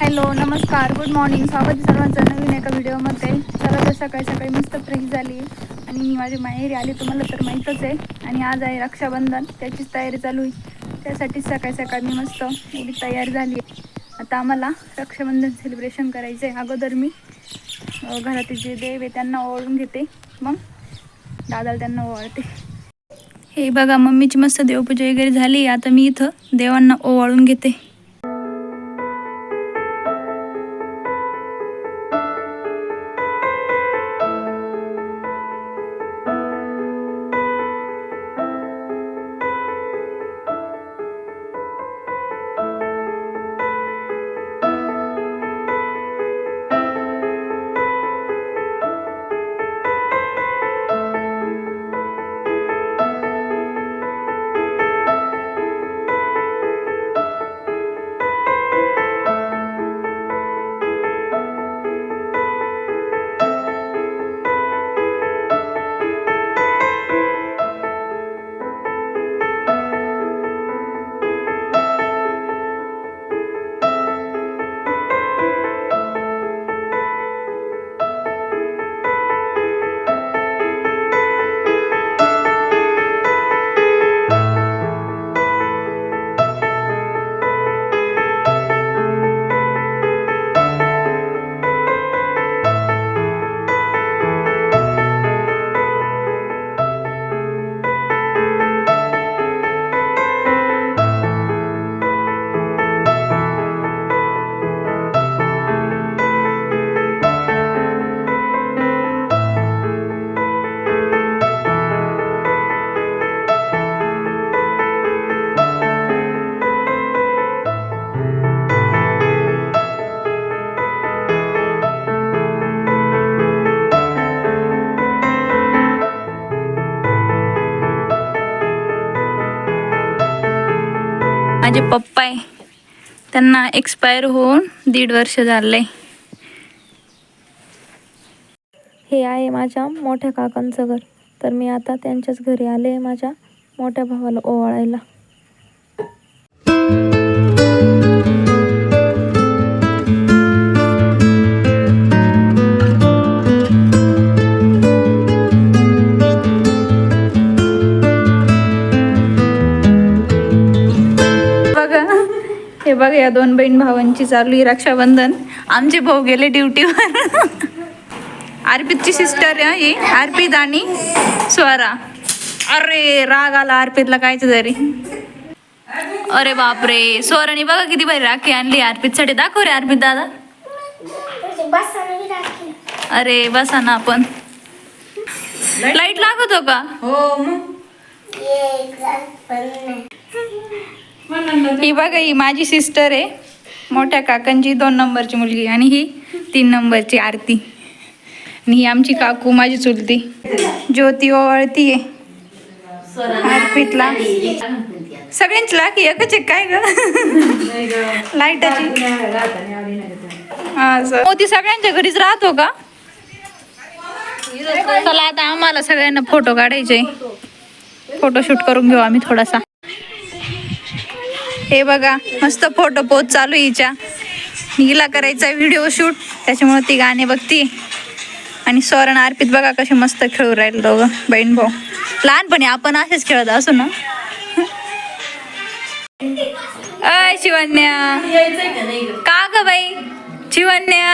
Hello नमस्कार. Good morning स्वागत सर्वांचं नवीन एका व्हिडिओमध्ये. चला तर सकाळी सकाळी मस्त फ्रेश झाली. आणि मी माझी माहेरी आली तुम्हाला तर माहीतच आहे. आणि आज आहे रक्षाबंधन त्याचीच तयारी चालू आहे. त्यासाठीच सकाळी सकाळी मी मस्त एवढी तयार झाली आहे. आता आम्हाला रक्षाबंधन सेलिब्रेशन करायचं आहे अगोदर मी घरातील जे देव आहे त्यांना ओवाळून घेते. मग दादाला त्यांना ओवाळते. हे बघा मम्मीची मस्त देवपूजा वगैरे झाली. आता मी इथं देवांना ओवाळून घेते. पप्पा आहे. त्यांना एक्सपायर होऊन दीड वर्ष झाले हे आहे माझ्या मोठ्या काकांचं घर. तर मी आता त्यांच्याच घरी आले माझ्या मोठ्या भावाला ओवाळायला. बघा या दोन बहीण भावांची चालू आहे रक्षाबंधन. आमचे भाऊ गेले ड्युटीवर अर्पितची सिस्टर आहे ही अर्पित आणि स्वरा. अरे राग आला अर्पितला कायच तरी. अरे बापरे स्वराने बघा किती भारी राखी आणली अर्पितसाठी दाखव रे अर्पित दादा. अरे बसा ना आपण. लाइट लागतो का? ही ही बघा ही माझी सिस्टर आहे. मोठ्या काकांची दोन नंबरची मुलगी आणि ही तीन नंबरची आरती. आणि ही आमची काकू माझी चुलती. ज्योती ओवळती आहे अर्पितला सगळ्यांची लाकी एकच आहे काय ग? लाईटाची. हा सर मोती सगळ्यांच्या घरीच राहतो का? चला आता आम्हाला सगळ्यांना फोटो काढायचे. फोटोशूट करून घेऊ आम्ही थोडासा. हे बघा मस्त फोटो पोच चालू हिच्या. हिला करायचा व्हिडिओ शूट त्याच्यामुळे ती गाणे बघती. आणि स्वरण अर्पित बघा कसे मस्त खेळू राहिले दोघं बहीण भाऊ. लहानपणी आपण असेच खेळत असू ना? अय शिवन्या का ग बाई? शिवन्या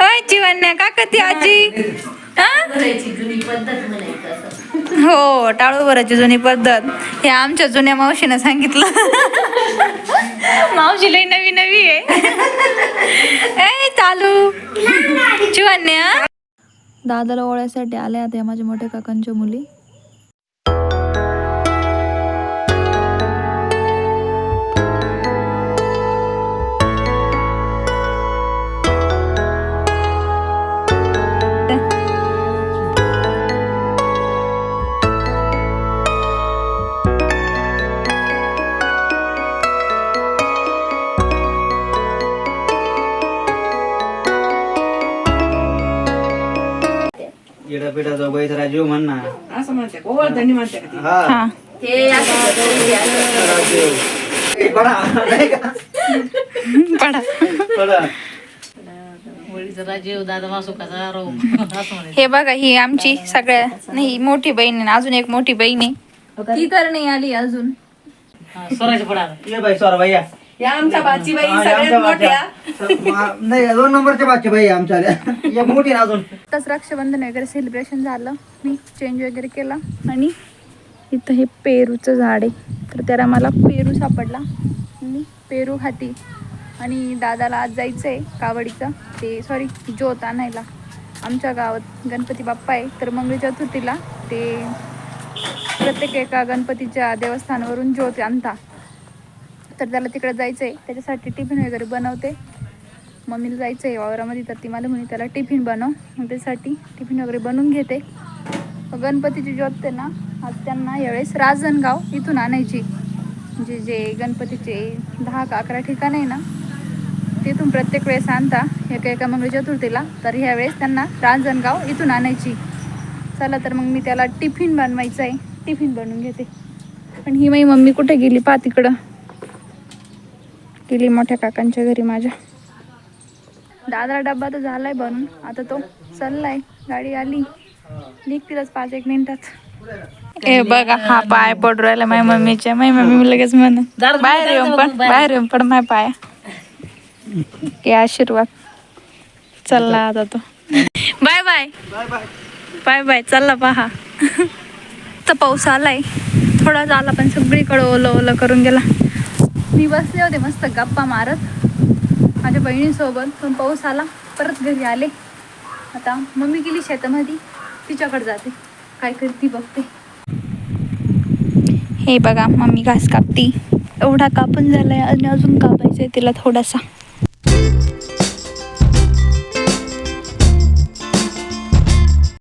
अय शिवन्या का करते आजी? हा? हो टाळू भरायची जुनी पद्धत. हे आमच्या जुन्या मावशीनं सांगितलं. मावशी लई नवी नवी आहे. ए चालू शिवन्या. दादाला ओळायसाठी आल्या आता माझ्या मोठ्या काकांच्या मुली. असं म्हणते का ओवाळताना म्हणते का ती हा हा बडा, नाही का? पडा दादा असं म्हणे हे बघा ही आमची सगळ्या नाही मोठी बहीण आहे आणि अजून एक मोठी बहीण आहे ती तर नाही आली अजून स्वराज पडा ये बाई सॉरा बाई या या आमच्या सगळ्यात मोठ्या. नाही दोन नंबरच्या बाची बाई आहे आमच्या मोठी ना अजून. रक्षाबंधन वगैरे सेलिब्रेशन झालं. मी चेंज वगैरे केला. आणि इथं हे पेरूचं झाड आहे. तर त्याला मला पेरू सापडला. मी पेरू खाती. आणि दादाला आज जायचं आहे कावडीचं. ते सॉरी ज्योत आणायला. आमच्या गावात गणपती बाप्पा आहे. तर मंगळ चतुर्थीला ते प्रत्येक एका गणपतीच्या देवस्थानावरून ज्योत आणता. तर त्याला तिकडे जायचं आहे त्याच्यासाठी टिफिन वगैरे बनवते. मम्मीला जायचं आहे वावरामध्ये तर ती मला म्हणे त्याला टिफिन बनव. मग त्यासाठी टिफिन वगैरे बनवून घेते. गणपतीची ज्योत ते ना आज त्यांना यावेळेस राजनगाव इथून आणायची. म्हणजे जे गणपतीचे दहा का अकरा ठिकाण आहे ना तिथून प्रत्येक वेळेस आणता एका एका मंगळ चतुर्थीला. तर ह्या वेळेस त्यांना रांजणगाव इथून आणायची. चला तर मग मी त्याला टिफिन बनवायचं आहे टिफिन बनवून घेते. पण ही माई मम्मी कुठे गेली पा तिकडं. गेली मोठ्या काकांच्या घरी माझ्या. दादरा डब्बा तर झालाय बनून. आता तो चाललाय. गाडी आली. निघतीलच पाच एक मिनिटात. ए बघा हा पाय पडू राहिला माझ्या मम्मीच्या. माझी मम्मी लगेच म्हण बाहेर येऊन पण बाहेर येऊन पण माझ्या पाय. हे आशीर्वाद. चालला आता तो. Bye bye. Bye bye. चालला पहा. तर पाऊस आलाय. थोडा आला पण सगळीकडे ओलं ओलं करून गेला. मी बसले होते मस्त गप्पा मारत. माझ्या बहिणीसोबत पण पाऊस आला परत घरी आले. आता मम्मी गेली शेतामध्ये तिच्याकडे जाते. काय करते बघते. हे बघा मम्मी घास कापती. एवढा कापून झालाय आणि अजून कापायचं आहे तिला थोडासा.